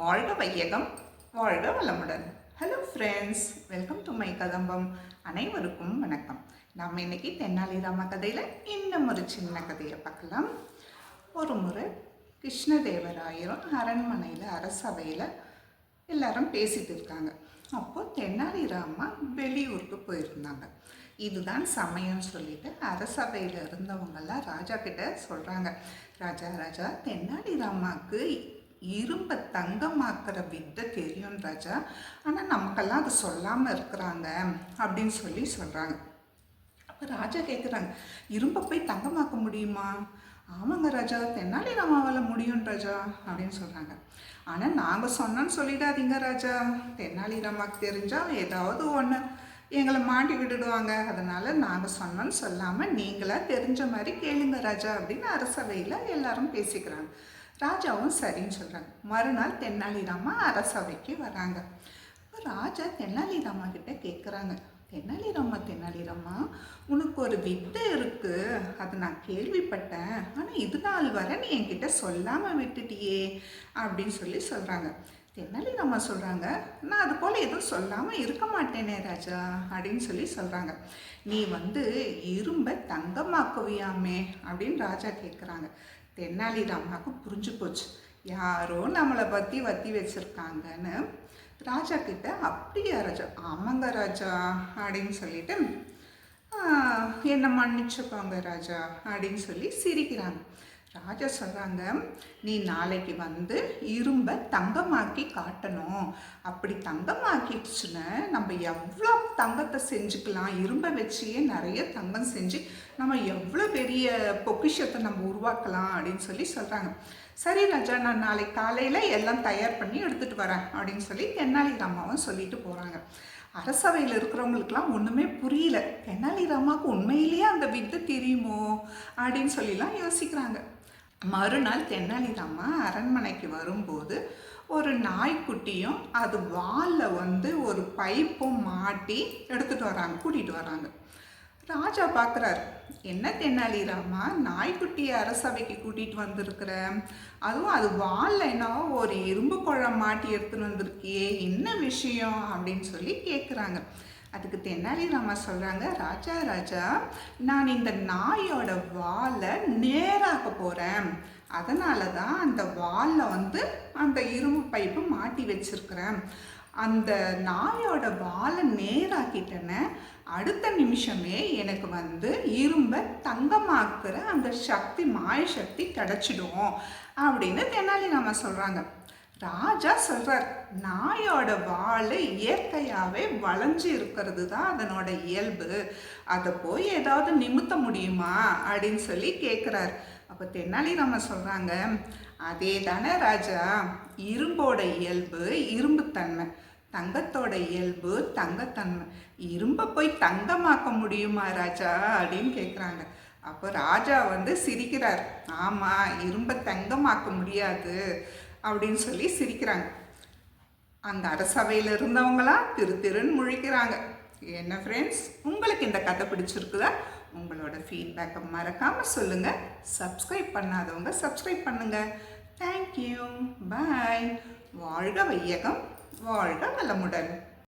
வாழ்க வையகம் வாழ்க வளமுடன். Hello friends welcome to my Kadambam. அனைவருக்கும் வணக்கம். நாம் இன்னைக்கு தென்னாலிராம கதையில் இன்னும் ஒரு சின்ன கதையை பார்க்கலாம். ஒரு முறை கிருஷ்ணதேவராயரும் அரண்மனையில் அரசவையில் எல்லாரும் பேசிட்டு இருக்காங்க. அப்போது தென்னாலிராமா வெளியூருக்கு போயிருந்தாங்க. இதுதான் சமயம் சொல்லிட்டு அரசவையில் இருந்தவங்கெல்லாம் ராஜா கிட்ட சொல்கிறாங்க ராஜா ராஜா தென்னாலிராமாவுக்கு இரும்பை தங்கமாக்குற வித்தை தெரியும் ராஜா. ஆனால் நமக்கெல்லாம் அது சொல்லாமல் இருக்கிறாங்க அப்படின்னு சொல்லி சொல்கிறாங்க அப்போ ராஜா கேட்குறாங்க இரும்பை போய் தங்கமாக்க முடியுமா? ஆமாங்க ராஜா தென்னாலிராமாவால் முடியும் ராஜா அப்படின்னு சொல்கிறாங்க ஆனால் நாங்கள் சொன்னோன்னு சொல்லிடாதீங்க ராஜா. தென்னாலிராமாக்கு தெரிஞ்சால் ஏதாவது ஒன்று எங்களை மாட்டி விட்டுடுவாங்க. அதனால் நாங்கள் சொன்னோன்னு சொல்லாமல் நீங்களாக தெரிஞ்ச மாதிரி கேளுங்க ராஜா அப்படின்னு அரசவையில் எல்லாரும் பேசிக்கிறாங்க. ராஜாவும் சரின்னு சொல்கிறாங்க மறுநாள் தென்னாலிராமா அரசவைக்கு வராங்க. ராஜா தென்னாலிராமா கிட்ட கேட்குறாங்க தென்னாலிராமா தென்னாலிராமா உனக்கு ஒரு வித்தை இருக்கு. அது நான் கேள்விப்பட்டேன். ஆனால் இது நாள் வரை நீ என்கிட்ட சொல்லாமல் விட்டுட்டியே அப்படின்னு சொல்லி சொல்கிறாங்க தென்னாலிராமா சொல்கிறாங்க நான் அது போல் எதுவும் சொல்லாமல் இருக்க மாட்டேனே ராஜா அப்படின்னு சொல்லி சொல்கிறாங்க நீ வந்து இரும்பை தங்கமாக்குவியாமே அப்படின்னு ராஜா கேட்குறாங்க தென்னாலிராமாவுக்கு புரிஞ்சு போச்சு. யாரோ நம்மளை பற்றி வத்தி வச்சுருக்காங்கன்னு ராஜா கிட்ட அப்படியா ராஜா ஆமாங்க ராஜா அப்படின்னு சொல்லிட்டு என்னை மன்னிச்சுக்கோங்க ராஜா அப்படின்னு சொல்லி சிரிக்கிறாங்க. ராஜா சொல்கிறாங்க நீ நாளைக்கு வந்து இரும்பை தங்கமாக்கி காட்டணும். அப்படி தங்கமாக்கிடுச்சுன்னு நம்ம எவ்வளோ தங்கத்தை செஞ்சுக்கலாம். இரும்பை வச்சியே நிறைய தங்கம் செஞ்சு நம்ம எவ்வளோ பெரிய பொக்கிஷத்தை நம்ம உருவாக்கலாம் அப்படின்னு சொல்லி சொல்கிறாங்க சரி ராஜா நான் நாளைக்கு காலையில் எல்லாம் தயார் பண்ணி எடுத்துகிட்டு வரேன். அப்படின்னு சொல்லி தென்னாலிராமாவும் சொல்லிட்டு போகிறாங்க அரசவையில் இருக்கிறவங்களுக்குலாம் ஒன்றுமே புரியல. தென்னாலிராமாவுக்கு உண்மையிலேயே அந்த வித்தை தெரியுமோ? அப்படின்னு சொல்லிலாம் யோசிக்கிறாங்க. மறுநாள் தென்னாலிராமா அரண்மனைக்கு வரும்போது ஒரு நாய்க்குட்டியும் அது வாலில் வந்து ஒரு பைப்பும் மாட்டி எடுத்துகிட்டு வராங்க கூட்டிகிட்டு வராங்க. ராஜா பார்க்குறாரு என்ன தென்னாலிராமா நாய்க்குட்டியை அரசவைக்கு கூட்டிகிட்டு வந்திருக்கிற? அதுவும் அது வாலில் என்னவோ ஒரு இரும்பு குழம் மாட்டி எடுத்துகிட்டு வந்திருக்கியே என்ன விஷயம்? அப்படின்னு சொல்லி கேட்குறாங்க அதுக்கு தென்னாலிராமா சொல்கிறாங்க ராஜா ராஜா நான் இந்த நாயோட வாலை நேராக்க போகிறேன் அதனால தான் அந்த வாலில் வந்து அந்த இரும்பு பைப்பு மாட்டி வச்சிருக்கிறேன். அந்த நாயோட வாலை நேராக்கிட்டேன்னு அடுத்த நிமிஷமே எனக்கு வந்து இரும்பை தங்கமாக்குற அந்த சக்தி மாய சக்தி கிடச்சிடும். அப்படின்னு தெனாலிராமா சொல்கிறாங்க ராஜா சொல்கிறார் நாயோட வால் இயற்கையாகவே வளைஞ்சு இருக்கிறது தான் அதனோட இயல்பு. அதை போய் ஏதாவது நிமித்த முடியுமா? அப்படின்னு சொல்லி கேட்குறார் அப்போ தென்னாலிராம சொல்கிறாங்க அதே தானே ராஜா இரும்போட இயல்பு இரும்புத்தன்மை. தங்கத்தோட இயல்பு தங்கத்தன்மை. இரும்பை போய் தங்கமாக்க முடியுமா ராஜா? அப்படின்னு கேட்குறாங்க அப்போ ராஜா வந்து சிரிக்கிறார் ஆமாம் இரும்பை தங்கமாக்க முடியாது. அப்படின்னு சொல்லி சிரிக்கிறாங்க. அந்த அரசவையில் இருந்தவங்களாம் திரு திருன்னு முழிக்கிறாங்க. என்ன ஃப்ரெண்ட்ஸ் உங்களுக்கு இந்த கதை பிடிச்சிருக்குதா? உங்களோட ஃபீட்பேக்கை மறக்காமல் சொல்லுங்கள் சப்ஸ்கிரைப் பண்ணாதவங்க சப்ஸ்கிரைப் பண்ணுங்கள் தேங்க்யூ பாய் வாழ்க வையகம் வாழ்க வளமுடன்.